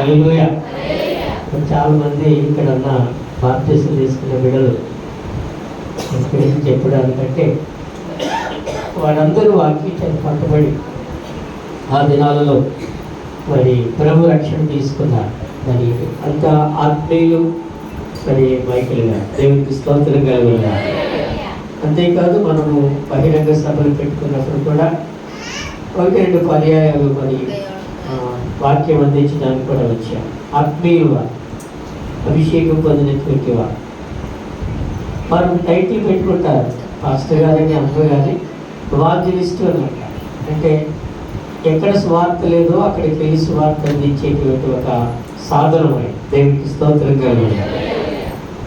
హల్లెలూయా. చాలా మంది ఇక్కడ ఉన్న బాప్తీసం తీసుకున్న బిడ్డలు గురించి చెప్పడానికంటే వాళ్ళందరూ వాక్యం పట్టుబడి ఆ దినాలలో మరి ప్రభు రక్షణ తీసుకున్నారు. మరి అంత ఆత్మీయులు మరి మైకిలుగా దేవునికి స్తోత్రం కలిగిన అంతేకాదు మనము బహిరంగ సభలు పెట్టుకున్నప్పుడు కూడా ఒకటి రెండు పర్యాయాలు మరి వాక్యం అందించడానికి కూడా వచ్చారు. ఆత్మీయులుగా అభిషేకం పొందినటువంటి వారు. వారు టైటిల్ పెట్టుకుంటారు. పాస్టర్ గారని అమ్మ గారి వాద్యలిస్టు అని అంటే ఎక్కడ స్వార్థ లేదో అక్కడికి వెళ్ళి స్వార్థ అందించేటువంటి ఒక సాధనం దేవునికి స్తోత్రంగా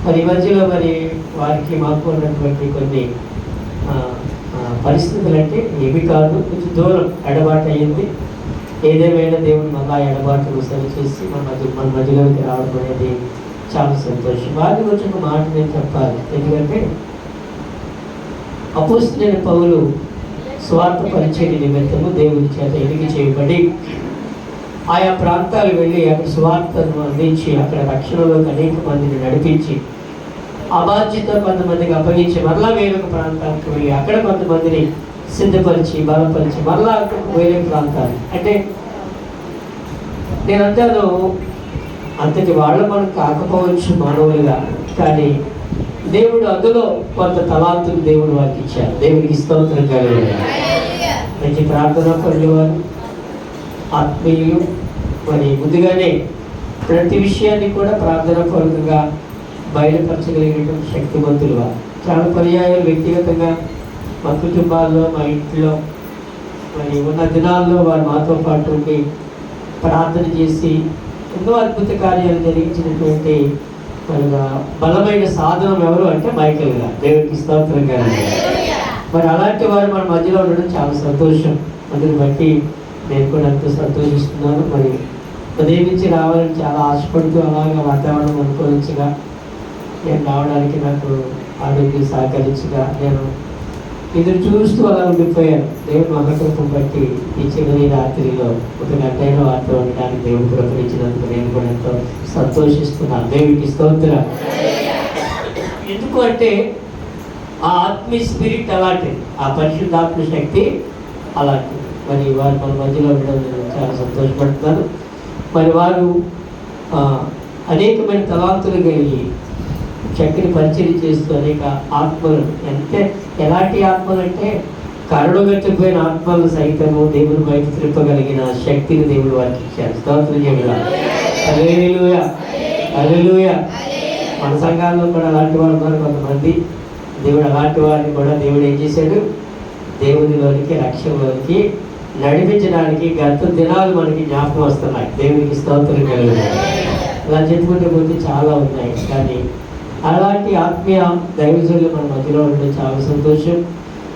మరి ఈ మధ్యలో మరి వారికి మాకు ఉన్నటువంటి కొన్ని పరిస్థితులు అంటే ఏమి కాదు. కొంచెం దూరం అడవాటు అయ్యింది ఏదేమైనా దేవుడు మళ్ళా ఎడబాటు సరిచేసి మన మధ్య మన మధ్యలోకి రావడం అనేది చాలా సంతోషం. వారి గురించి ఒక మాట నేను చెప్పాలి. ఎందుకంటే అపోస్తులైన పౌలు స్వార్థ పరిచయ నిమిత్తము దేవుని చేత ఎదిగి చేయబడి ఆయా ప్రాంతాలు వెళ్ళి అక్కడ స్వార్థను అందించి అక్కడ రక్షణలోకి అనేక మందిని నడిపించి అబాధ్యత కొంతమందికి అప్పగించి మరలా వేరొక ప్రాంతానికి వెళ్ళి అక్కడ కొంతమందిని సిద్ధపరిచి బలపరిచి మరలా వేరే ప్రాంతాలు అంటే నేను అంటాను అంతటి వాళ్ళు మనం కాకపోవచ్చు మానవులుగా కానీ దేవుడు అందులో కొంత తలాంతులు దేవుడు వారికి ఇచ్చారు. దేవుడికి స్తోత్రం కలిగి మంచి ప్రార్థన పడేవారు ఆత్మీయులు మరి ముందుగానే ప్రతి విషయాన్ని కూడా ప్రార్థన పూర్వకంగా బయలుపరచగలిగినటువంటి శక్తివంతులు వారు. చాలా పర్యాయాలు వ్యక్తిగతంగా మా కుటుంబాల్లో మా ఇంట్లో మరి ఉన్న దినాల్లో వారు మాతో పాటు ఉండి ప్రార్థన చేసి ఎన్నో అద్భుత కార్యాలు జరిగించినటువంటి బలమైన సాధనం ఎవరు అంటే మైకల్ గారు. దేవుడికి స్తోత్రం గారు. మరి అలాంటి వారు మన మధ్యలో ఉండడం చాలా సంతోషం. అందుని బట్టి నేను కూడా ఎంతో సంతోషిస్తున్నాను. మరి ఉదయం నుంచి రావాలని చాలా ఆశపడుతూ అలాగా వాతావరణం అనుకూలించగా నేను రావడానికి నాకు ఆరోగ్యం సహకరించగా నేను ఎదురు చూస్తూ అలా ఉండిపోయాను. దేవుడు మహాకృపం బట్టి ఈ చివరి రాత్రిలో ఒక గంటైన వారితో ఉండడానికి దేవుడు కృపణించినందుకు నేను కూడా ఎంతో సంతోషిస్తున్నాను. దేవుడికి స్తోత్ర. ఎందుకు అంటే ఆ ఆత్మీ స్పిరిట్ అలాంటిది ఆ పరిశుద్ధాత్మ శక్తి అలాంటిది మరి వారు మన మధ్యలో ఉండడం నేను చాలా సంతోషపడుతున్నాను. మరి వారు అనేకమైన తలాంతులు కలిగి చక్కని పరిచయం చేస్తూ అనేక ఆత్మలు. అంటే ఎలాంటి ఆత్మలు అంటే కరుణగట్టిపోయిన ఆత్మలు సైతము దేవుని బయట త్రిప్పగలిగిన శక్తిని దేవుడు వారికి ఇచ్చారు స్తోత్రం అలెలుయ హల్లెలూయా! మన సంఘాల్లో కూడా అలాంటి వారు ఉన్నారు కొంతమంది. దేవుడు అలాంటి వారిని కూడా దేవుడు ఏం చేశాడు? దేవునిలోనికి లక్ష్యంలోనికి నడిపించడానికి గత దినాలు మనకి జ్ఞాపకం వస్తున్నాయి. దేవునికి స్తోత్రం కలిగినాయి అలా చెప్పుకుంటే పోతే చాలా ఉన్నాయి. కానీ అలాంటి ఆత్మీయ దైవజనులు మన మధ్యలో ఉండడం చాలా సంతోషం.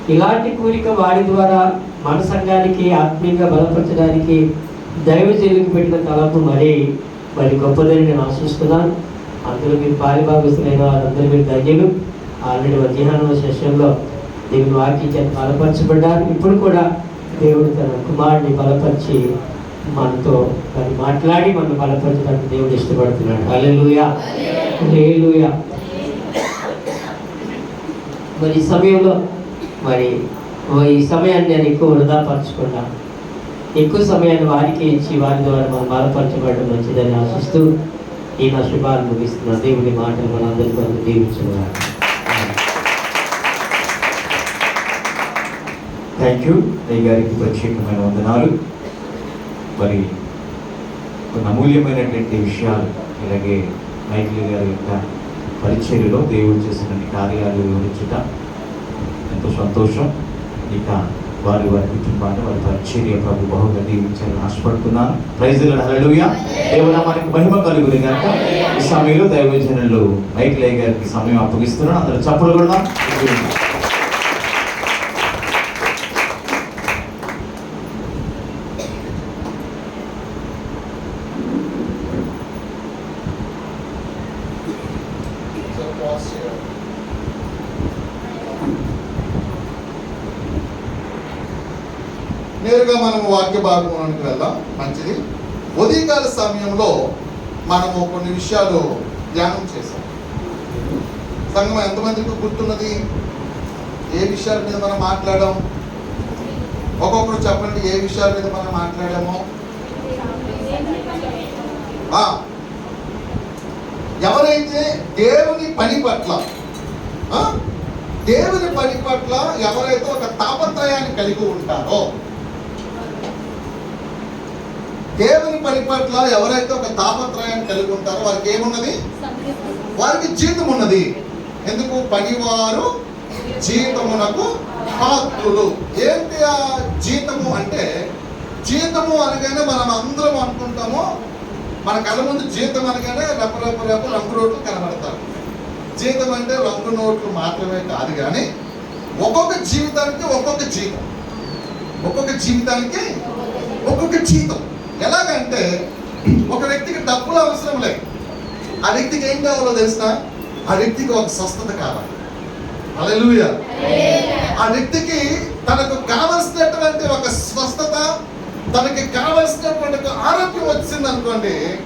ఇలాంటి కోరిక వారి ద్వారా మన సంఘానికి ఆత్మీయంగా బలపరచడానికి దైవజనులకు పెట్టిన తలపు మరి మరి గొప్పదని నేను ఆశిస్తున్నాను. అందులో మీరు పారిభాగస్తులైన వారందరూ మీరు ధన్యులు. ఆల్రెడీ మధ్యాహ్నం సెషన్లో దేవుని వాక్యం బలపరచబడ్డారు. ఇప్పుడు కూడా దేవుడు తన కుమారుడిని బలపరిచి మనతో మరి మాట్లాడి మనం బలపరచడానికి దేవుడు ఇష్టపడుతున్నాడు. హల్లెలూయా. హల్లెలూయా. మరి సమయంలో మరి ఈ సమయాన్ని నేను ఎక్కువ వృధాపరచకుండా ఎక్కువ సమయాన్ని వారికి ఇచ్చి వారి ద్వారా మనం బలపరచబడడం మంచిదని ఆశిస్తూ ఈ నా శుభాలు ముగిస్తున్నాను దేవుడి మాటలు మనందరి కొరకు దీవించుకున్నాను థ్యాంక్ యూ గారికి ప్రత్యేకమైన వందనాలు. మరి కొన్ని అమూల్యమైనటువంటి విషయాలు అలాగే మైకిల్ గారి యొక్క పరిచర్యలో దేవుడు చేసినటువంటి కార్యాలు వివరించుట ఎంతో సంతోషం. ఇక వారి వారి కుటుంబాన్ని వారి పరిచర్య ప్రభు బహుగా దీవించాలని ఆశపడుతున్నాను. ప్రైజుల హల్లెలూయా దేవునామానికి మహిమ కలుగురు కనుక ఈ సమయంలో దైవజనులు మైకిల్ గారికి సమయం అప్పగిస్తున్నాను. అందరూ చప్పలు కూడా నేరుగా మనం వాక్య భాగంలోనికి వెళ్దాం మంచిది. ఉదయకాల సమయంలో మనము కొన్ని విషయాలు ధ్యానం చేశాం. సంఘం ఎంతమందికి గుర్తున్నది? ఏ విషయాల మీద మనం మాట్లాడాం? ఒక్కొక్కరు చెప్పండి ఏ విషయాల మీద మనం మాట్లాడాము? ఎవరైతే దేవుని పని పట్ల దేవుని పని పట్ల ఎవరైతే ఒక తాపత్రయాన్ని కలిగి ఉంటారో దేవుని పని పట్ల ఎవరైతే ఒక తాపత్రయాన్ని కలిగి ఉంటారో వారికి ఏమున్నది? వారికి జీతం ఉన్నది ఎందుకు? పనివారు జీతమునకు పాత్రులు. ఏంటి ఆ జీతము అంటే జీతము అనగానే మనం అందరం అనుకుంటాము మన కళ్ళ ముందు జీతం అనగానే రెప్ప రెప్ప రెప్ప రంగు నోట్లు కనబడతారు. జీతం అంటే రంగు నోట్లు మాత్రమే కాదు కానీ ఒక్కొక్క జీవితానికి ఒక్కొక్క జీతం. ఒక్కొక్క జీవితానికి ఒక్కొక్క జీతం. ఎలాగంటే ఒక వ్యక్తికి డబ్బులు అవసరం లేదు. ఆ వ్యక్తికి ఏం కావాలో తెలిసిన ఆ వ్యక్తికి ఒక స్వస్థత కావాలి. హల్లెలూయా. ఆ వ్యక్తికి తనకు కావలసినటువంటి ఒక స్వస్థత తనకి కావలసినటువంటి ఆరోగ్యం వచ్చింది అనుకోండి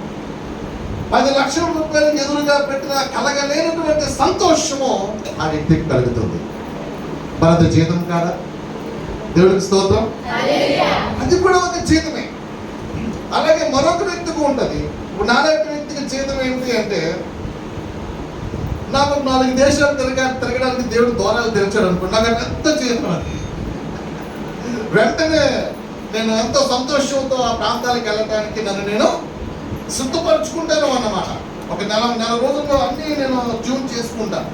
పది లక్షల రూపాయలకు ఎదురుగా పెట్టిన కలగలేనటువంటి సంతోషము ఆ వ్యక్తికి కలుగుతుంది. మనది జీతం కాదా? దేవుడికి స్తోత్రం? అది కూడా ఒక జీతమే. మరొక వ్యక్తికి ఉంటుంది. ఇప్పుడు నాలాంటి వ్యక్తికి జీతం ఏంటి అంటే నాకు నాలుగు దేశాలు తిరగా తిరగడానికి దేవుడు దూరాలు తెరిచాడు అనుకోండి నాకు ఎంత జీతం అది. వెంటనే నేను ఎంతో సంతోషంతో ఆ ప్రాంతాలకు వెళ్ళడానికి నన్ను నేను సిద్ధపరచుకుంటాను అన్నమాట. ఒక నెల నెల రోజుల్లో అన్నీ నేను ట్యూన్ చేసుకుంటాను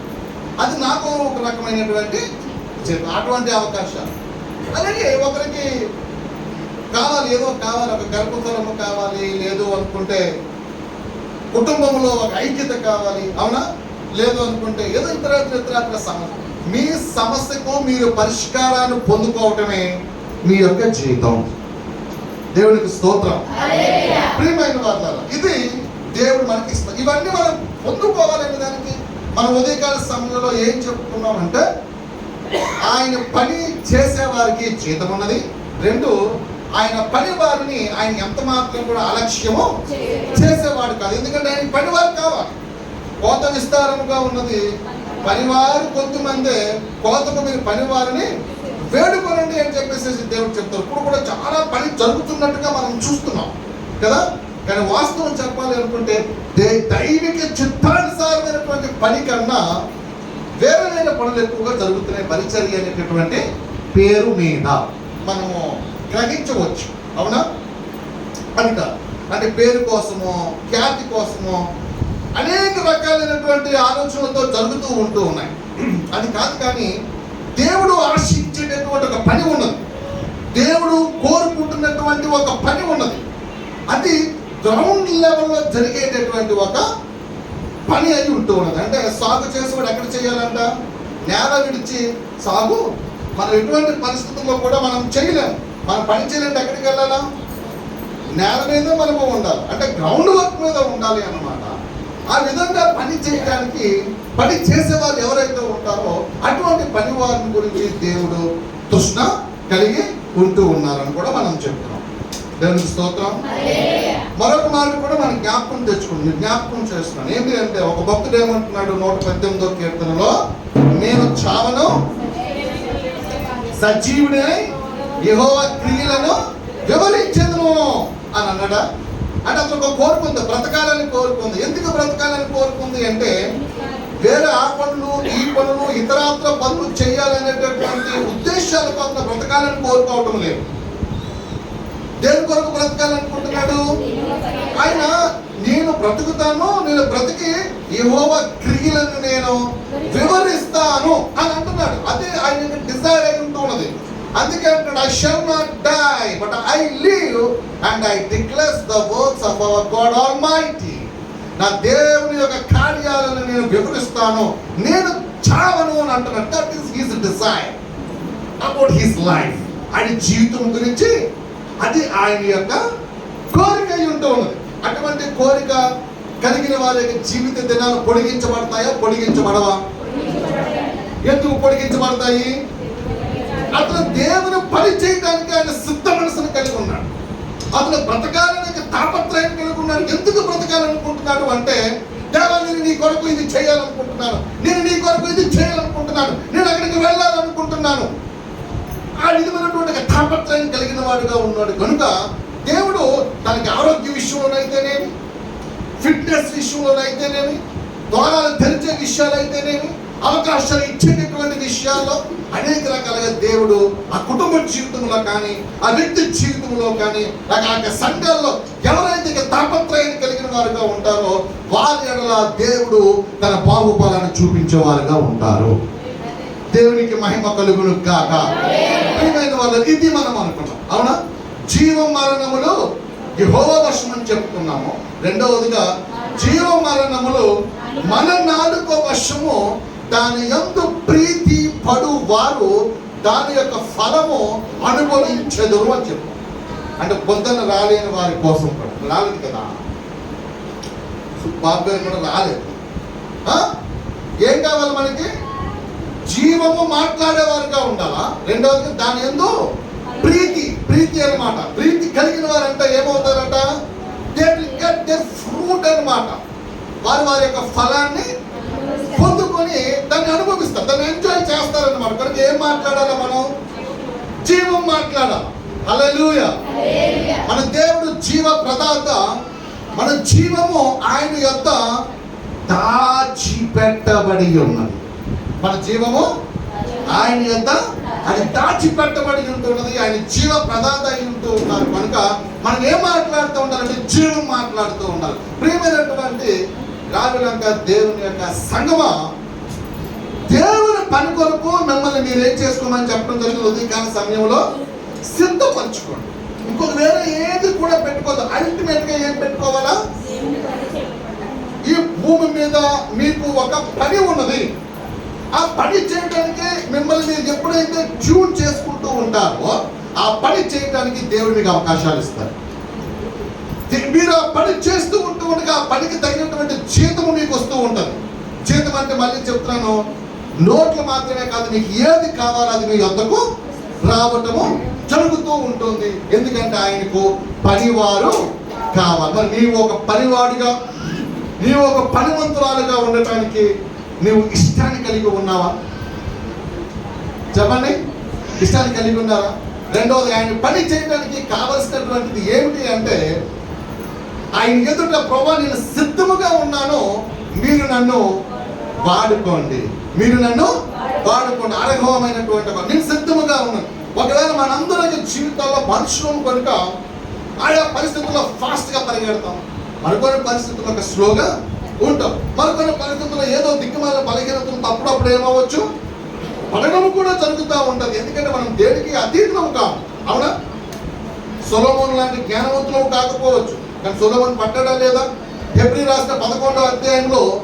అది నాకు ఒక రకమైనటువంటి అటువంటి అవకాశాలు. అలాగే ఒకరికి కావాలి ఏదో కావాలి ఒక గర్భఫలము కావాలి లేదు అనుకుంటే కుటుంబంలో ఒక ఐక్యత కావాలి అవునా? లేదు అనుకుంటే ఏదో ఇతర ఇతర సమస్య మీ సమస్యకు మీరు పరిష్కారాన్ని పొందుకోవటమే మీ యొక్క జీవితం. దేవునికి స్తోత్రం. ప్రియమైన వాళ్ళ ఇది దేవుడు మనకి ఇస్తాడు ఇవన్నీ మనం పొందుకోవాలనే దానికి మనం ఉదయకాల సమయంలో ఏం చెప్పుకున్నామంటే ఆయన పని చేసే వారికి జీతం ఉన్నది. రెండు ఆయన పని వారిని ఆయన ఎంత మాత్రం కూడా అలక్ష్యము చేసేవాడు కాదు. ఎందుకంటే ఆయన పనివారు కావాలి. కోత విస్తారముగా ఉన్నది. పనివారు కొంతమంది కోతకు మీరు పనివారిని వేడుకోనండి అని చెప్పేసి దేవుడు చెప్తారు. ఇప్పుడు కూడా చాలా పని జరుగుతున్నట్టుగా మనం చూస్తున్నాం. కదా? కానీ వాస్తవం చెప్పాలి అనుకుంటే దైవిక చిత్తానుసారమైనటువంటి పని కన్నా వేరేమైన పనులు ఎక్కువగా జరుగుతున్నాయి. పరిచర్య అనేటటువంటి పేరు మీద. మనము గ్రహించవచ్చు. అవునా? అంట అంటే పేరు కోసమో ఖ్యాతి కోసమో అనేక రకాలైనటువంటి ఆలోచనలతో జరుగుతూ ఉంటూ ఉన్నాయి. అది కాదు కానీ దేవుడు ఆశించేటటువంటి ఒక పని ఉన్నది. దేవుడు కోరుకుంటున్నటువంటి ఒక పని ఉన్నది. అది గ్రౌండ్ లెవెల్లో జరిగేటటువంటి ఒక పని అయి ఉంటూ ఉన్నది. అంటే సాగు చేసేవాడు ఎక్కడ చేయాలంట? నేల విడిచి సాగు. మనం ఎటువంటి పరిస్థితుల్లో కూడా మనం చేయలేము. మనం పని చేయాలంటే ఎక్కడికి వెళ్ళాలా? నేల మీద మనము ఉండాలి. అంటే గ్రౌండ్ వర్క్ మీద ఉండాలి అన్నమాట. ఆ విధంగా పని చేయడానికి పని చేసేవారు ఎవరైతే ఉంటారో అటువంటి పని వారిని గురించి దేవుడు తృష్ణ కలిగి ఉంటూ ఉన్నారని కూడా మనం చెప్తున్నాం. దేవునికి స్తోత్రం. మరొక మాట కూడా మనం జ్ఞాపకం తెచ్చుకుంటుంది జ్ఞాపకం చేస్తున్నాను. ఏంటి అంటే ఒక భక్తుడు ఏమంటున్నాడు నూట పద్దెనిమిదో కీర్తనలో నేను చావను సజీవుడే యహోవ క్రియలను వివరించను అని అన్నాడా? అంటే అతను ఒక కోరుకుంది బ్రతకాలని కోరుకుంది ఎందుకు బ్రతకాలని కోరుకుంది అంటే వేరే ఆ పనులు ఈ పనులు ఇతరాత్ర పనులు చేయాలనేటటువంటి ఉద్దేశాలతో అతను బ్రతకాలని కోరుకోవటం లేదు. దేని కొరకు బ్రతకాలనుకుంటున్నాడు? ఆయన నేను బ్రతుకుతాను నేను బ్రతికి యహోవ క్రియలను నేను వివరిస్తాను అని అంటున్నాడు. అదే ఆయన డిజైర్ అయి ఉంటున్నది అందుకే అంటాడు I shall not die but I live and I declares the works of our God almighty నా దేవుని యొక్క కార్యాలను నేను వివరిస్తాను. నేను చావను అని అంటున్నాడు. That is his desire about his life ఆయన జీవితం గురించి అది ఆయన యొక్క కోరిక అయి ఉంటూ ఉన్నది. అటువంటి కోరిక కలిగిన వారి యొక్క జీవిత దినాలు పొడిగించబడతాయా? పొడిగించబడవా? ఎందుకు పొడిగించబడతాయి? అతను దేవుని పని చేయడానికి ఆయన సిద్ధ మనసును కలిగి ఉన్నాడు. అతను బ్రతకాలనే తాపత్రయం కలిగి ఉన్నాడు. ఎందుకు బ్రతకాలనుకుంటున్నాడు అంటే దేవా నేను నీ కొరకు ఇది చేయాలనుకుంటున్నాను. నేను నీ కొరకు ఇది చేయాలనుకుంటున్నాను. నేను అక్కడికి వెళ్ళాలనుకుంటున్నాను. ఆ విధమైనటువంటి తాపత్రయం కలిగిన వాడుగా ఉన్నాడు. కనుక దేవుడు తనకి ఆరోగ్య విషయంలోనైతేనేమి ఫిట్నెస్ విషయంలోనైతేనేమి ద్వారాలు తెరిచే విషయాలైతేనేమి అవకాశాలు ఇచ్చేటటువంటి విషయాల్లో అనేక రకాలుగా దేవుడు ఆ కుటుంబ జీవితంలో కానీ ఆ వ్యక్తి జీవితంలో కానీ రకరకాల సంఘాల్లో ఎవరైతే ఇక తాపత్రయాన్ని కలిగిన వారుగా ఉంటారో వారి ఎడల దేవుడు తన బాహుబలాన్ని చూపించేవారుగా ఉంటారు. దేవునికి మహిమ కలుగును కాక ప్రియమైన వాళ్ళు ఇది మనం అనుకున్నాం. అవునా? జీవ మరణములు యహోవ వర్షం అని చెప్పుకున్నాము రెండవదిగా జీవ మరణములు మన నాలుగో వర్షము దాని ఎందు ప్రీతి పడు వారు దాని యొక్క ఫలము అనుభవించెదరు అని చెప్పు. అంటే పొద్దున్న రాలేని వారి కోసం కూడా. రాలేదు కదా? బాబు గారు కూడా రాలేదు. ఏం కావాలి మనకి? జీవము మాట్లాడేవారుగా ఉండాలా? రెండవది దాని ఎందు ప్రీతి ప్రీతి అనమాట ప్రీతి కలిగిన వారంట ఏమవుతారంట? They will get they fruit అన్నమాట. వారు వారి యొక్క ఫలాన్ని పట్టుకొని దాన్ని అనుభవిస్తారు దాన్ని ఎంజాయ్ చేస్తారన్నమాట. కనుక ఏం మాట్లాడాలి మనం? జీవం మాట్లాడాలి? అలలుయ మన దేవుడు జీవ ప్రదాత మన జీవము ఆయన యొక్క దాచిపెట్టబడి ఉన్నది. మన జీవము ఆయన యొక్క అది దాచిపెట్టబడి ఉంటున్నది ఆయన జీవ ప్రదాత అయి ఉంటూ ఉన్నారు. కనుక మనం ఏం మాట్లాడుతూ ఉండాలంటే జీవం మాట్లాడుతూ ఉండాలి. ప్రియమైనటువంటి యొక్క దేవుని యొక్క సంగమ దేవుని పని కొరకు మిమ్మల్ని మీరు ఏం చేసుకోమని చెప్పడం జరిగింది ఉదయకాల సమయంలో? సిద్ధపరచుకోండి ఇంకొక వేరే ఏది కూడా పెట్టుకోవద్దు. అల్టిమేట్గా ఏం పెట్టుకోవాలా? ఈ భూమి మీద మీకు ఒక పని ఉన్నది. ఆ పని చేయడానికి మిమ్మల్ని మీరు ఎప్పుడైతే ట్యూన్ చేసుకుంటూ ఉంటారో ఆ పని చేయడానికి దేవుడు మీకు అవకాశాలు ఇస్తారు. మీరు ఆ పని చేస్తూ ఉంటూ ఉండగా ఆ పనికి తగినటువంటి జీతము మీకు వస్తూ ఉంటుంది. జీతం అంటే మళ్ళీ చెప్తున్నాను నోట్లు మాత్రమే కాదు మీకు ఏది కావాలో అది మీ వద్దకు రావటము జరుగుతూ ఉంటుంది. ఎందుకంటే ఆయనకు పనివారు కావాలి. మరి నీవు ఒక పనివాడిగా నీవు ఒక పనివంతురాలుగా ఉండటానికి నీవు ఇష్టాన్ని కలిగి ఉన్నావా? చెప్పండి. ఇష్టాన్ని కలిగి ఉన్నారా? రెండవది ఆయన పని చేయడానికి కావలసినటువంటిది ఏమిటి అంటే ఆయన ఎదుట ప్రభా నేను సిద్ధముగా ఉన్నాను మీరు నన్ను వాడుకోండి. మీరు నన్ను వాడుకోండి. అర్హమైనటువంటి ఒక- నేను సిద్ధముగా ఉన్నాను ఒకవేళ మనందరి జీవితాల్లో మనుషులను కనుక ఆయా పరిస్థితుల్లో ఫాస్ట్గా పరిగెడతాం. మరికొన్ని పరిస్థితుల్లో ఒక స్లోగా ఉంటాం. మరికొన్ని పరిస్థితుల్లో ఏదో దిక్కుమాల బలహీనతలు అప్పుడప్పుడు ఏమవ్వచ్చు? పడడం కూడా జరుగుతూ ఉంటుంది. ఎందుకంటే మనం దేనికి అతీతం కాము. అవునా? సులభం లాంటి జ్ఞానవంతులు కాకపోవచ్చు. కానీ సులభం పట్టడా లేదా? ఫిబ్రి రాసిన పదకొండవ అధ్యాయంలో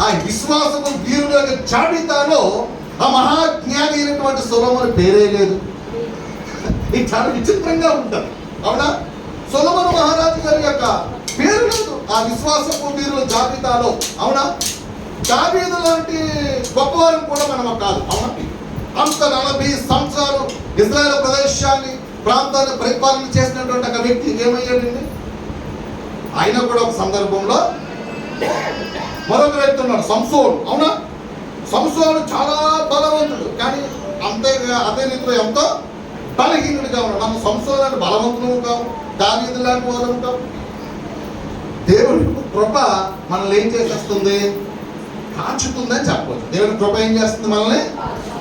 ఆ విశ్వాసము వీరుని యొక్క జాబితాలో ఆ మహాజ్ఞాని అయినటువంటి సొలోమోన్ పేరే లేదు. ఇది చాలా విచిత్రంగా ఉంటుంది. అవునా? సొలమన మహారాజు గారి యొక్క పేరు లేదు. ఆ విశ్వాసపు వీరుల జాబితాలో. అవునా? దావీదు లాంటి గొప్పవారు కూడా మనం కాదు. అవునా? అంత నలభై సంవత్సరాలు ఇజ్రాయల్ ప్రదేశాన్ని ప్రాంతాన్ని పరిపాలన చేసినటువంటి ఒక వ్యక్తి ఏమయ్యాడండి? ఆయన కూడా ఒక సందర్భంలో మరొక వ్యక్తి ఉన్నాడు సంసోన్. అవునా? సంసోను చాలా బలవంతుడు. కానీ అంతే అదే రీతిలో ఎంతో బలహీనుడిగా ఉన్నాడు. మనం సంసోన్ లాంటి బలవంతులు కావు. దావీదు లాంటి వాళ్ళు ఉంటాం దేవుడి కృప మనల్ని ఏం చేసేస్తుంది? కాచుతుందని చెప్పవచ్చు. దేవుడి కృప ఏం చేస్తుంది మనల్ని?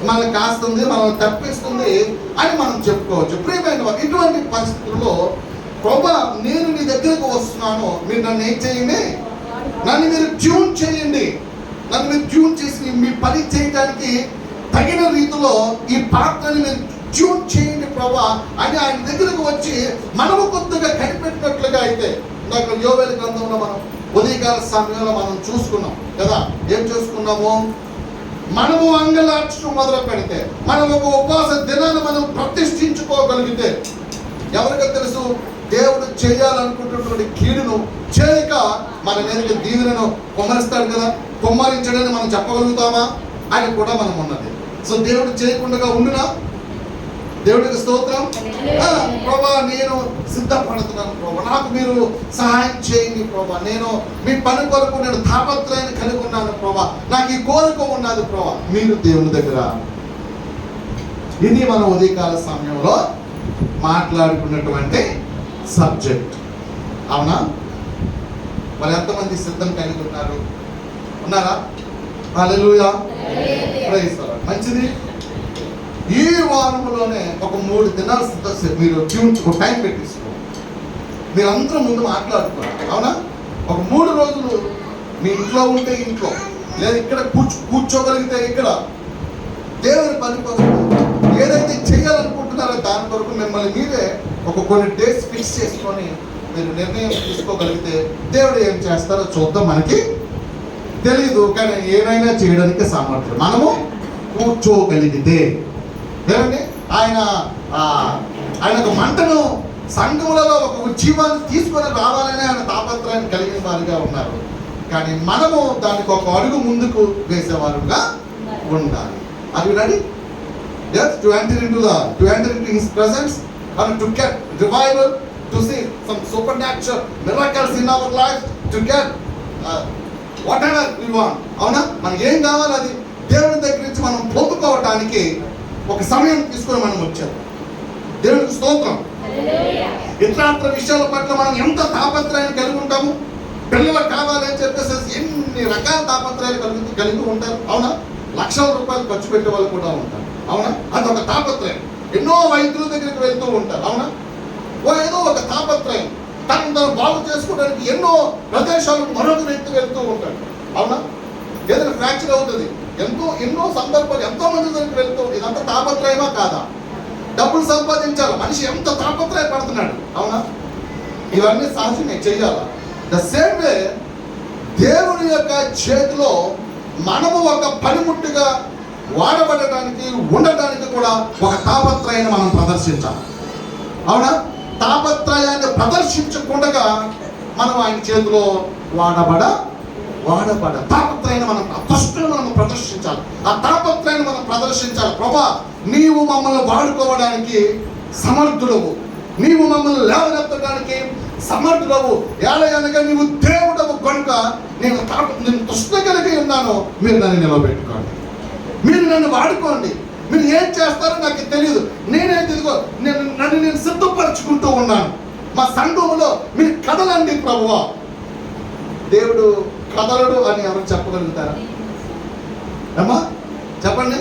మనల్ని కాస్తుంది మనల్ని తప్పిస్తుంది అని మనం చెప్పుకోవచ్చు. ప్రియమైన ఇటువంటి పరిస్థితుల్లో ప్రభా నేను నీ దగ్గరకు వస్తున్నాను. మీరు నన్ను ఏం చేయమే? నన్ను మీరు ట్యూన్ చేయండి. నన్ను మీరు ట్యూన్ చేసి మీ పని చేయడానికి తగిన రీతిలో ఈ పాత్రని మీరు ట్యూన్ చేయండి ప్రభా. అని ఆయన దగ్గరకు వచ్చి మనము కొత్తగా కనిపెట్టినట్లుగా అయితే ఇందాక యోవేల గ్రంథంలో మనం ఉదయకాల సమయంలో మనం చూసుకున్నాం కదా. ఏం చూసుకున్నాము? మనము అంగలార్చడం మొదలు పెడితే మనం ఒక ఉపవాస దినాన్ని మనం ప్రతిష్ఠించుకోగలిగితే ఎవరికి తెలుసు? దేవుడు చేయాలనుకుంటున్నటువంటి కీడును చేయక మన మీదకి దీవెనను కుమ్మరిస్తాడు కదా? కుమ్మరించడని మనం చెప్పగలుగుతామా? అని కూడా మనం ఉన్నది. సో దేవుడు చేయకుండా ఉండునా? దేవుడికి స్తోత్రం. ప్రభా నేను సిద్ధపడుతున్నాను ప్రభా. నాకు మీరు సహాయం చేయండి ప్రభా. నేను మీ పని కొరకు నేను తాపత్రయాన్ని కలిగి ఉన్నాను ప్రభా. నాకు ఈ కోరిక ఉన్నది ప్రభా. మీరు దేవుని దగ్గర ఇది మన ఉదయకాల సమయంలో మాట్లాడుకున్నటువంటి సబ్జెక్ట్. అవునా? మరి ఎంతమంది సిద్ధం కలిగి ఉన్నారు? ఉన్నారా. మంచిది? ఈ వారంలోనే ఒక మూడు దినాలు సిద్ధ మీరు ట్యూన్ ఒక టైం పెట్టించుకో మీరందరూ ముందు మాట్లాడుకోవాలి అవునా? ఒక మూడు రోజులు మీ ఇంట్లో ఉంటే ఇంట్లో లేదా ఇక్కడ కూర్చో కూర్చోగలిగితే ఇక్కడ దేవుని పని కొరకు ఏదైతే చేయాలనుకుంటున్నారో దాని కొరకు మిమ్మల్ని మీరే ఒక కొన్ని డేస్ ఫిక్స్ చేసుకొని మీరు నిర్ణయం తీసుకోగలిగితే దేవుడు ఏం చేస్తారో చూద్దాం మనకి. తెలీదు కానీ ఏమైనా చేయడానికి సామర్థ్యం. మనము కూర్చోగలిగితే. ఏమండి ఆయన ఆయన ఒక మంటను సంఘములలో ఒక ఉజ్జీవాన్ని తీసుకొని రావాలని ఆయన తాపత్రాన్ని కలిగిన వారుగా ఉన్నారు. కానీ మనము దానికి ఒక అడుగు ముందుకు వేసేవారుగా ఉండాలి. అది ready as to enter into the to enter into his presence and to get revival to see some supernatural miracles in our lives to get uh, whatever we want. అవునా? మనకి ఏం కావాలి అది? దేవుని దగ్గర నుంచి మనం పొందుకోవటానికి ఒక సమయం తీసుకొని మనం వచ్చాము దేవునికి స్తోత్రం. ఇతరాత్ర విషయాల పట్ల మనం ఎంత తాపత్రయాన్ని కలిగి ఉంటాము? పిల్లలకు కావాలి అని చెప్పేసి ఎన్ని రకాల తాపత్రయాలు కలిగి కలిగి ఉంటారు? అవునా? లక్షల రూపాయలు ఖర్చు పెట్టే వాళ్ళు కూడా ఉంటారు. అవునా? అదొక తాపత్రయం. ఎన్నో వైద్యుల దగ్గరికి వెళ్తూ ఉంటారు. అవునా? ఏదో ఒక తాపత్రయం. తను తను బాగు చేసుకోవడానికి ఎన్నో ప్రదేశాలకు మరొక వ్యక్తి వెళ్తూ ఉంటాడు. అవునా? ఏదైనా ఫ్రాక్చర్ అవుతుంది. ఎంతో ఎన్నో సందర్భాలు ఎంతో మంది దగ్గరికి వెళ్తూ ఇదంతా తాపత్రయమా కాదా? డబ్బులు సంపాదించాలి? మనిషి ఎంత తాపత్రయ పడుతున్నాడు. అవునా? ఇవన్నీ సహజమే చెయ్యాలా? ద సేమ్ వే దేవుని యొక్క చేతిలో మనము ఒక పనిముట్టుగా వాడబడటానికి ఉండటానికి కూడా ఒక తాపత్రయాన్ని మనం ప్రదర్శించాలి. అవునా? తాపత్రయాన్ని ప్రదర్శించకుండా మనం ఆయన చేతిలో వాడబడ వాడబడ. తాపత్రయాన్ని మనం ఫస్ట్ మనం ప్రదర్శించాలి. ఆ తాపత్రయాన్ని మనం ప్రదర్శించాలి. ప్రభా నీవు మమ్మల్ని వాడుకోవడానికి సమర్థుడవు. నీవు మమ్మల్ని లేవనెత్తడానికి సమర్థుడవు. ఏడయనగా నీవు దేవుడవు కనుక నేను తాప నేను తృష్ణ కలిగి ఉన్నాను. మీరు నన్ను నిలబెట్టుకోండి. మీరు నన్ను వాడుకోండి. మీరు ఏం చేస్తారో నాకు తెలియదు. నేనేం తెలుగు నేను నన్ను నేను సిద్ధపరచుకుంటూ ఉన్నాను. మా సంఘములో మీరు కదలండి ప్రభువా. దేవుడు కదలడు అని ఎవరు చెప్పగలుగుతారా? అమ్మా చెప్పండి.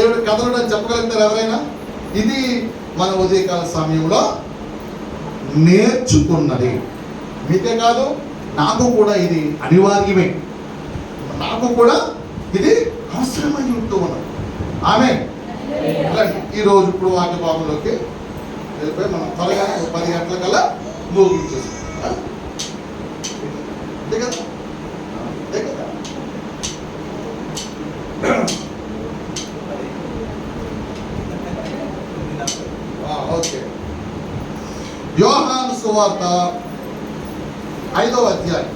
దేవుడు కదలడు అని చెప్పగలుగుతారు ఎవరైనా? ఇది మన ఉదయకాల సమయంలో నేర్చుకున్నది. మీకే కాదు నాకు కూడా ఇది అనివార్యమే. నాకు కూడా ఇది అవసరమై ఉంటూ ఉన్నది. ఆమె ఈ రోజు ఇప్పుడు వాక్య భాగంలోకి వెళ్ళిపోయి మనం త్వరగా ఒక పది గంటల కల్లా ముగించేస్తాం అంతే కదా? అంతే కదా? ఓకే. యోహాను సువార్త ఐదవ అధ్యాయం.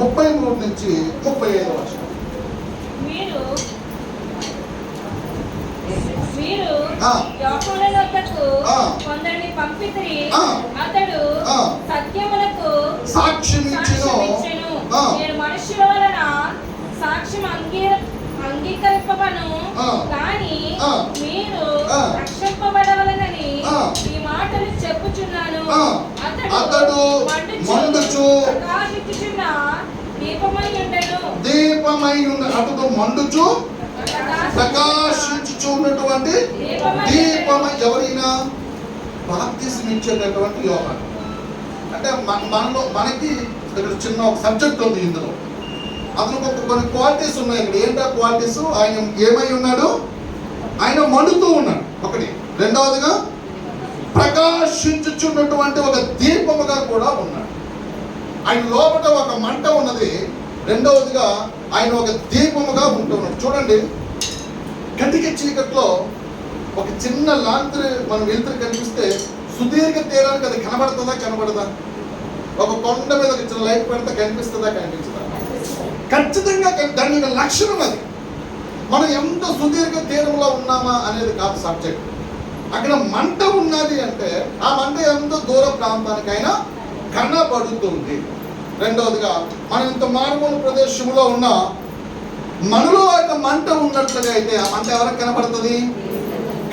ముప్పై మూడు నుంచి ముప్పై ఐదు వర్షం మీరు వద్దకు. కొందరిని పంపితిరి. అతడు. సత్యములకు సాక్ష్యం ఇచ్చెను. నేను మనుషుల వలన సాక్ష్యం అంగీకరింపబను. కానీ. మీరు. రక్షింపబడవలనని. ఈ మాటలు చెప్పుచున్నాను. అతడు మండుచు. దీపమై ఉన్న అతడు మండుచు ప్రకాశించుచు ఉన్నటువంటి దీపమై ఎవరైనా బాప్తిసం ఇచ్చేటటువంటి యోగా. అంటే మన- మనలో మనకి ఇక్కడ చిన్న ఒక సబ్జెక్ట్ ఉంది ఇందులో. అతనికి ఒక కొన్ని క్వాలిటీస్ ఉన్నాయి. ఇక్కడ ఏంటో క్వాలిటీస్ ఆయన ఏమై ఉన్నాడు? ఆయన మండుతూ ఉన్నాడు. ఒకటి. రెండవదిగా ప్రకాశించుచున్నటువంటి ఒక దీపముగా కూడా ఉన్నాడు. ఆయన లోపల ఒక మంట ఉన్నది. రెండవదిగా ఆయన ఒక దీపముగా ఉంటున్నాడు చూడండి. కటిక చీకట్లో ఒక చిన్న లాంతరి మనం వెళ్తురు కనిపిస్తే సుదీర్ఘ తీరానికి అది కనబడుతుందా కనబడదా? ఒక కొండ మీద ఒక చిన్న లైట్ పెడితే కనిపిస్తుందా కనిపిస్తుందా? ఖచ్చితంగా దాని యొక్క లక్షణం అది. మనం ఎంత సుదీర్ఘ తీరంలో ఉన్నామా అనేది కాదు సబ్జెక్ట్. అక్కడ మంట ఉన్నది అంటే ఆ మంట ఎంత దూర ప్రాంతానికైనా కనబడుతుంది రెండవదిగా మనం ఇంత మారుమూల ప్రదేశంలో ఉన్న మనలో ఒక మంట ఉన్నట్లుగా అయితే ఆ మంట ఎవరికి కనబడుతుంది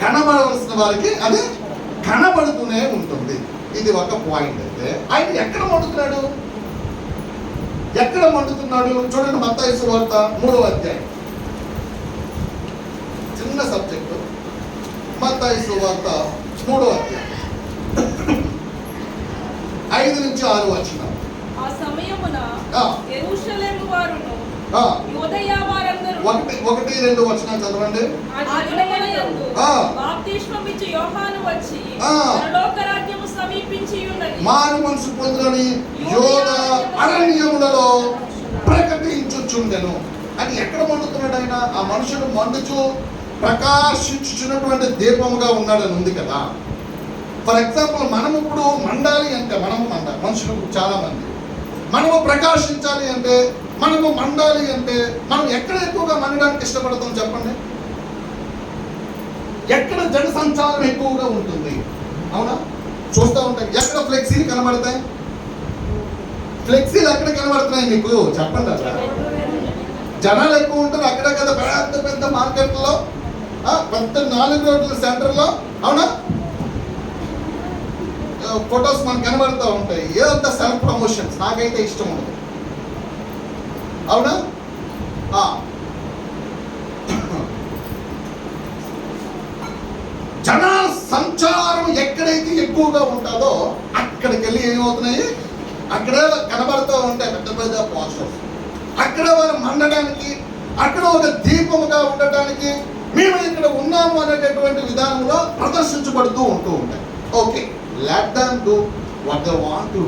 కనబడవలసిన వారికి అది కనబడుతూనే ఉంటుంది. ఇది ఒక పాయింట్ అయితే. ఆయన ఎక్కడ మండుతున్నాడు? ఎక్కడ మండుతున్నాడు? చూడండి మత్తాయి వార్త మూడవ అధ్యాయం. చిన్న సబ్జెక్టు. మత్తాయి వార్త మూడవ అధ్యాయం. ఐదు నుంచి ఆరు వచ్చిన ఆ సమయమున ఆ. యెరూషలేము వారును యోదయ వారందరూ ఒకటి ఒకటి రెండు వచ్చిన చదవండి. ఆ. బాప్తిస్మమిచ్చు యోహాను వచ్చి. పరలోక రాజ్యము సమీపించి ఉన్నది మారు మనసు పొందులని యోధ అరణ్యములలో ప్రకటించుచుండెను. అని ఎక్కడ మండుతున్నాడు ఆయన? ఆ మనుషుడు మండుచు ప్రకాశించుచున్నటువంటి దీపముగా ఉన్నాడని ఉంది కదా. ఫర్ ఎగ్జాంపుల్ మనం ఇప్పుడు మండాలి అంటే మనము మండ మనుషులు చాలామంది. మనము ప్రకాశించాలి అంటే మనము మండాలి అంటే మనం ఎక్కడ ఎక్కువగా మండడానికి ఇష్టపడతాం చెప్పండి? ఎక్కడ జన సంచారం ఎక్కువగా ఉంటుంది? అవునా? చూస్తూ ఉంటాయి ఎక్కడ ఫ్లెక్సీలు కనబడతాయి? ఫ్లెక్సీలు ఎక్కడ కనబడుతున్నాయి మీకు? చెప్పండి అట్లా జనాలు ఎక్కువ ఉంటారు. అక్కడ కదా పెద్ద పెద్ద మార్కెట్లో పెద్ద నాలుగు రోడ్ల సెంటర్లో అవునా? ఫొటోస్ మనకు కనబడుతూ ఉంటాయి. ఏదంతా సెల్ఫ్ ప్రమోషన్స్ నాకైతే ఇష్టం ఉండదు. అవునా? ఆ. సంచారం ఎక్కడైతే ఎక్కువగా ఉంటుందో అక్కడికి వెళ్ళి ఏమవుతున్నాయి? అక్కడే కనబడుతూ ఉంటాయి పెద్ద పెద్ద పోస్టర్స్. అక్కడ వారు మండడానికి అక్కడ ఒక దీపముగా ఉండటానికి మేము ఇక్కడ ఉన్నాము అనేటటువంటి విధానంలో ప్రదర్శించబడుతూ ఉంటూ ఉంటాయి. Okay let them do what they want to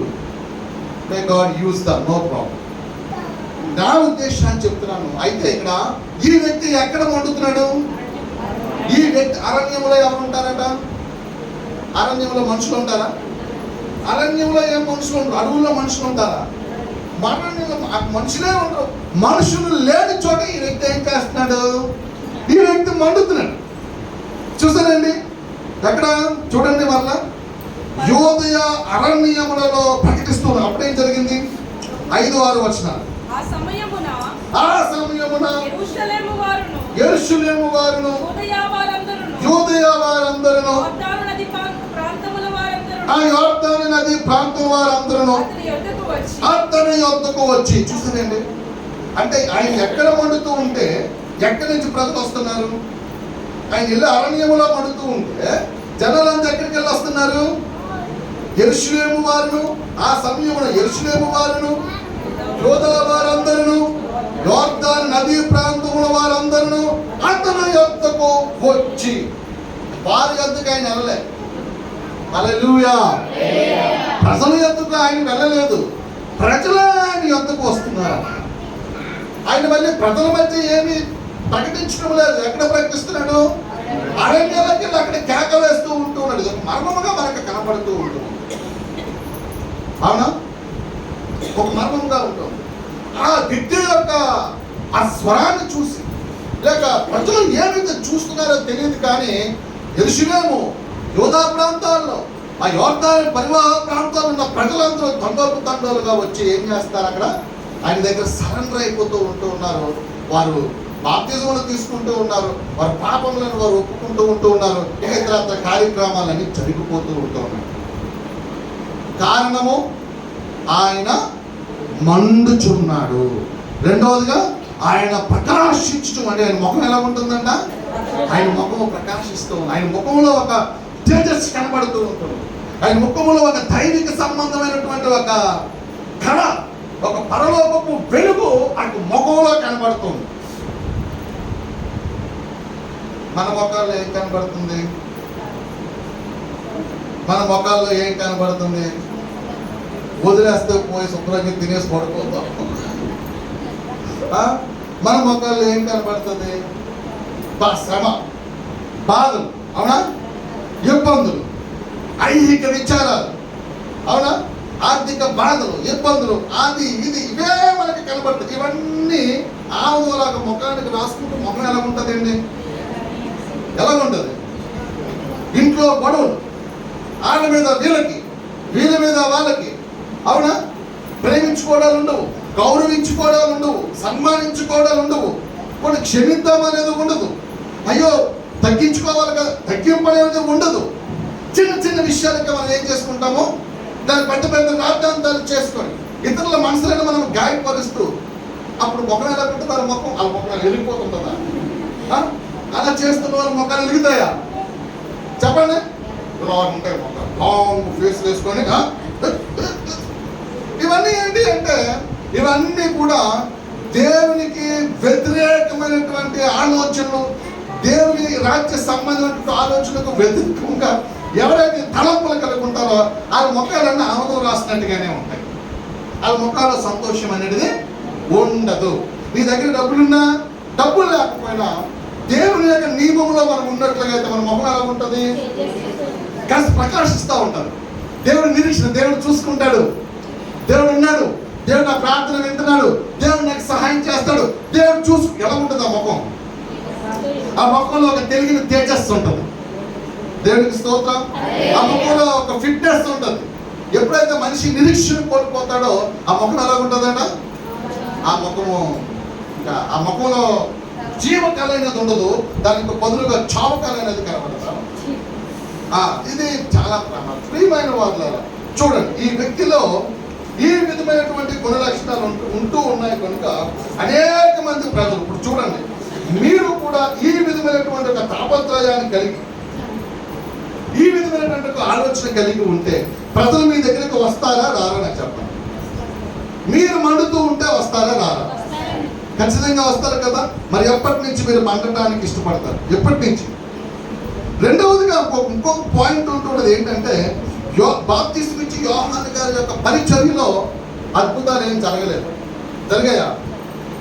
may God use the no problem నా ఉద్దేశాన్ని చెప్తున్నాను. అయితే ఇక్కడ ఈ వ్యక్తి ఎక్కడ వండుతున్నాడు? ఈ వ్యక్తి అరణ్యంలో ఎవరు ఉంటారట? అరణ్యంలో మనుషులు ఉంటారా? అరణ్యంలో ఏం మనుషులు ఉండరు? అడవుల్లో మనుషులు ఉంటారా? మరణ్యంలో మనుషులే ఉండరు. మనుషులు లేని చోట ఈ వ్యక్తి ఏం చేస్తున్నాడు? ఈ వ్యక్తి మండుతున్నాడు. చూసారండి ఎక్కడ? చూడండి మళ్ళా. యోదయ అరణ్యములలో ప్రకటిస్తున్నారు అప్పుడేం జరిగింది? ఐదు ఆరు వచ్చినారు ఆ సమయమున యెరూషలేము వారును యోదయ వారందరును ఆ యోర్దాను నది ప్రాంతం వారందరును అతని యొద్దకు వచ్చి చూసారండి అంటే ఆయన ఎక్కడ మండుతూ ఉంటే ఎక్కడి నుంచి ప్రజలు వస్తున్నారు? ఆయన ఇల్లు అరణ్యములో పడుతూ ఉంటే జనాలంతా ఎక్కడికి వెళ్ళి వస్తున్నారు? ఎరుషులేము వారును ఆ సమయంలో ఎరుషులేము వారును యోధుల వారందరూ యోర్దాన్ నదీ ప్రాంతముల వారందరూ అతని యొక్కకు వచ్చి వారి యొక్కకు ఆయన వెళ్ళలే. హల్లెలూయా. ప్రజల యొక్కకు ఆయన వెళ్ళలేదు. ప్రజలే ఆయన యొక్కకు వస్తున్నారు. ఆయన మళ్ళీ ప్రజల మధ్య ఏమి ప్రకటించడం లేదు ఎక్కడ ప్రకటిస్తున్నాడు అరణ్యాలకి అక్కడ కేక వేస్తూ ఉంటూ ఉన్నాడు. మర్మముగా మనకు కనపడుతూ ఉంటుంది. అవునా? ఒక మర్మంగా ఉంటుంది. ఆ దిద్దు యొక్క ఆ స్వరాన్ని చూసి లేక ప్రజలు ఏమైతే చూస్తున్నారో తెలియదు కానీ ఎరుషులేము యోధా ప్రాంతాల్లో ఆ యోర్దాన్ పరివాహ ప్రాంతాల్లో ఉన్న ప్రజలందరూ తండోపు తండోలుగా వచ్చి ఏం చేస్తారు అక్కడ? ఆయన దగ్గర సరెండర్ అయిపోతూ ఉంటూ ఉన్నారు వారు. బాప్తిజములు తీసుకుంటూ ఉన్నారు. వారి పాపములను వారు ఒప్పుకుంటూ ఉంటూ ఉన్నారు. ఇతరత్ర కార్యక్రమాలన్నీ జరిగిపోతూ ఉంటూ ఉన్నాయి. కారణము ఆయన మండుచున్నాడు. రెండవదిగా ఆయన ప్రకాశించడం అంటే ఆయన ముఖం ఎలా ఉంటుందంట? ఆయన ముఖము ప్రకాశిస్తూ ఆయన ముఖంలో ఒక తేజస్ కనబడుతూ ఉంటుంది. ఆయన ముఖంలో ఒక దైవిక సంబంధమైనటువంటి ఒక కళ ఒక పరలోకపు వెలుగు ఆయన ముఖంలో కనబడుతుంది. మన మొక్కల్లో ఏం కనబడుతుంది? మన మొక్కల్లో ఏం కనబడుతుంది? వదిలేస్తే పోయి శుభ్రంగా తినేసి పడుకుందాం మన మొక్కల్లో ఏం కనబడుతుంది? బా శ్రమ బాధలు అవునా? ఇబ్బందులు ఐహిక విచారాలు అవునా? ఆర్థిక బాధలు ఇబ్బందులు అది ఇది ఇవే మనకి కనబడుతుంది ఇవన్నీ ఆవులాగా ముఖానికి రాసుకుంటూ ముఖం ఎలా ఉంటుందండి? ఎలా ఉంటుంది ఇంట్లో గొడవలు ఆడ మీద వీళ్ళకి వీళ్ళ మీద వాళ్ళకి అవునా? ప్రేమించుకోవడాలు ఉండవు గౌరవించుకోవడాలు ఉండవు సన్మానించుకోవడాలు ఉండవు కొన్ని క్షమిద్దాం అనేది ఉండదు. అయ్యో తగ్గించుకోవాలి కదా తగ్గింపు అనేది ఉండదు. చిన్న చిన్న విషయాలకి మనం ఏం చేసుకుంటామో దాన్ని పెద్ద పెద్ద రాద్ధాంతాలు చేసుకొని ఇతరుల మనసులను మనం గాయపరుస్తూ అప్పుడు ముఖం ఎలా ఉంటుంది వాళ్ళ ముఖం వాళ్ళ ముఖం వెళ్ళిపోతుంటుందా అలా చేస్తున్న వాళ్ళ మొక్కలు ఎదుగుతాయా చెప్పండి. ఇలా ఉంటాయి మొత్తం లాంగ్ ఫేస్ వేసుకొని ఇవన్నీ ఏంటి అంటే ఇవన్నీ కూడా దేవునికి వ్యతిరేకమైనటువంటి ఆలోచనలు దేవుని రాజ్య సంబంధమైనటువంటి ఆలోచనలకు వ్యతిరేకంగా ఎవరైతే తలంపులు కలిగి ఉంటారో వాళ్ళ మొక్కలన్నీ ఆమోదం రాసినట్టుగానే ఉంటాయి. వాళ్ళ ముఖాల సంతోషం అనేది ఉండదు. నీ దగ్గర డబ్బులున్నా డబ్బులు లేకపోయినా దేవుని యొక్క నియమంలో మనం ఉన్నట్లుగా అయితే మన మొహం ఎలా ఉంటుంది? కాస్త ప్రకాశిస్తూ ఉంటారు. దేవుడు నిరీక్షణ దేవుడు చూసుకుంటాడు. దేవుడు ఉన్నాడు దేవుడు నా ప్రార్థన వింటున్నాడు. దేవుడు నాకు సహాయం చేస్తాడు. దేవుడు చూసు ఎలా ఉంటుంది ఆ ముఖం ఆ ముఖంలో ఒక తెలిగిన తేజస్సు ఉంటుంది. దేవునికి స్తోత్రం. ఆ ముఖంలో ఒక ఫిట్నెస్ ఉంటుంది. ఎప్పుడైతే మనిషి నిరీక్షణ కోల్పోతాడో ఆ ముఖం ఎలా ఉంటుందంట? ఆ ముఖము ఇంకా ఆ ముఖంలో జీవకళ అనేది ఉండదు దానికి బదులుగా చావకళ అనేది కనబడతా ఇది చాలా ప్రియమైన వాళ్ళ చూడండి ఈ వ్యక్తిలో ఈ విధమైనటువంటి గుణ లక్షణాలు ఉంటూ ఉంటూ ఉన్నాయి కనుక అనేక మంది ప్రజలు ఇప్పుడు చూడండి మీరు కూడా ఈ విధమైనటువంటి ఒక తాపత్రయాన్ని కలిగి ఈ విధమైనటువంటి ఒక ఆలోచన కలిగి ఉంటే ప్రజలు మీ దగ్గరికి వస్తారా రారా నాకు చెప్పండి. మీరు మండుతూ ఉంటే వస్తారా రారా? ఖచ్చితంగా వస్తారు కదా? మరి ఎప్పటి నుంచి మీరు మండటానికి ఇష్టపడతారు? ఎప్పటి నుంచి? రెండవదిగా ఇంకొక ఇంకొక పాయింట్ ఉంటున్నది ఏంటంటే యో బాప్తిస్ట్ నుంచి యోహాన్ గారి యొక్క పరిచర్యలో అద్భుతాలు ఏం జరగలేదు. జరిగాయా?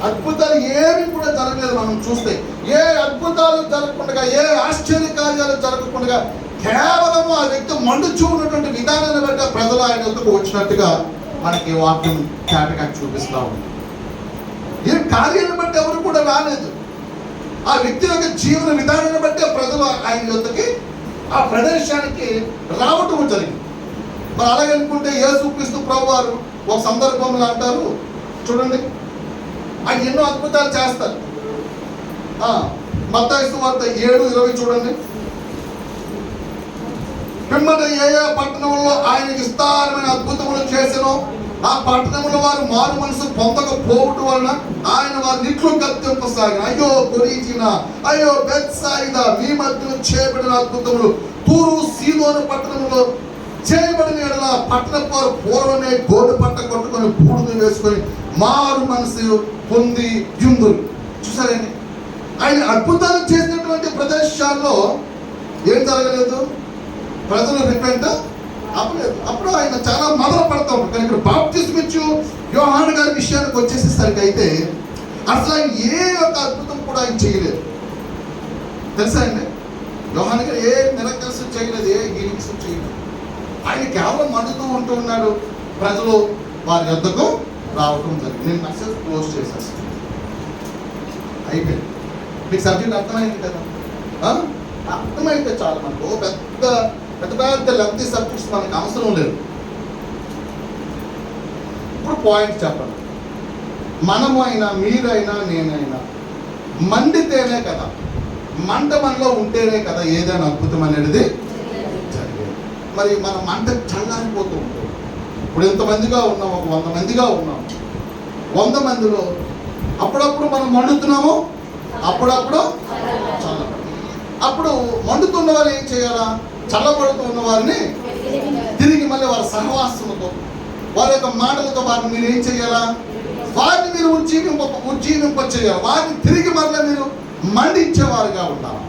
అద్భుతాలు ఏమి కూడా జరగలేదు మనం చూస్తే. ఏ అద్భుతాలు జరగకుండా ఏ ఆశ్చర్య కార్యాలు జరగకుండా కేవలము ఆ వ్యక్తి మండుచూ ఉన్నటువంటి విధానాన్ని బట్టి ప్రజలు ఆయన వద్దకు వచ్చినట్టుగా మనకి వాక్యం తేటగా చూపిస్తా ఉంది. ఈ కార్యాన్ని బట్టి ఎవరు కూడా రాలేదు. ఆ వ్యక్తి యొక్క జీవన విధానాన్ని బట్టి ఆ ప్రజలు ఆయన యొక్కకి ఆ ప్రదేశానికి రావటం జరిగింది. మరి అలాగనుకుంటే యేసుక్రీస్తు ప్రభు వారు ఒక సందర్భంలో అంటారు చూడండి ఆయన ఎన్నో అద్భుతాలు చేస్తారు. మత్తాయిస్తు వార్త ఏడు ఇరవై చూడండి. పిమ్మట ఏ ఏ పట్టణంలో ఆయనకి విస్తారమైన అద్భుతములు చేసినో. ఆ పట్టణంలో వారు మారు మనసు పొందకపోవటం వలన ఆయన వారి నిట్లు గత్తింపసాగిన అయ్యో కొరీచిన అయ్యో బెత్సాయిదా మీ మధ్యలో చేయబడిన అద్భుతములు. తూరు సీదోను పట్టణంలో చేయబడిన ఎడల పట్టణపు వారు పూర్వమే గోడు పట్ట కొట్టుకొని బూడిద వేసుకొని మారు మనసు పొంది యుందులు చూసారండి ఆయన అద్భుతాలు చేసినటువంటి ప్రదేశాల్లో ఏం జరగలేదు. ప్రజలు రిపెంట్? అప్పుడు అప్పుడు ఆయన చాలా మొదలు పడతా. ఉంటారు కానీ ఇక్కడ బాప్తిస్మ్ ఇచ్చు యోహాన్ గారి విషయానికి వచ్చేసేసరికి అయితే అసలు ఆయన ఏ యొక్క అద్భుతం కూడా ఆయన చేయలేదు. తెలుసా అండి? యోహాన్ గారు ఏ మిరకల్స్ చేయలేదు ఏ హీలింగ్స్ చేయలేదు. ఆయన కేవలం మండుతూ ఉంటూ ఉన్నాడు. ప్రజలు వారి వద్దకు రావటం జరిగింది. నేను మెసేజ్ క్లోజ్ చేసేస్తాను అయిపోయింది. మీకు సబ్జెక్ట్ అర్థమైంది కదా? అర్థమైతే చాలు మనకు. ఓ పెద్ద పెద్ద పెద్ద లబ్ధి సబ్జెక్ట్స్ మనకు అవసరం లేదు. ఇప్పుడు పాయింట్ చెప్పండి. మనము అయినా మీరైనా నేనైనా మండితేనే కదా. మంట మనలో ఉంటేనే కదా ఏదైనా అద్భుతం అనేది జరిగేది. మరి మన మంట చల్లారిపోతూ ఉంటుంది. ఇప్పుడు ఎంతమందిగా ఉన్నాం? ఒక వంద మందిగా ఉన్నాం. వంద మందిలో అప్పుడప్పుడు మనం మండుతున్నాము? అప్పుడప్పుడు చల్ల అప్పుడు మండుతున్న వాళ్ళు ఏం చేయాలా? చల్లబడుతూ ఉన్న వారిని తిరిగి మళ్ళీ వారి సహవాసముతో వారి యొక్క మాటలతో వారిని మీరు ఏం చేయాలా? వారిని మీరు ఉజ్జీవింప ఉజ్జీవింప చేయాలి వారిని తిరిగి మళ్ళీ మీరు మండించేవారుగా ఉండాలి?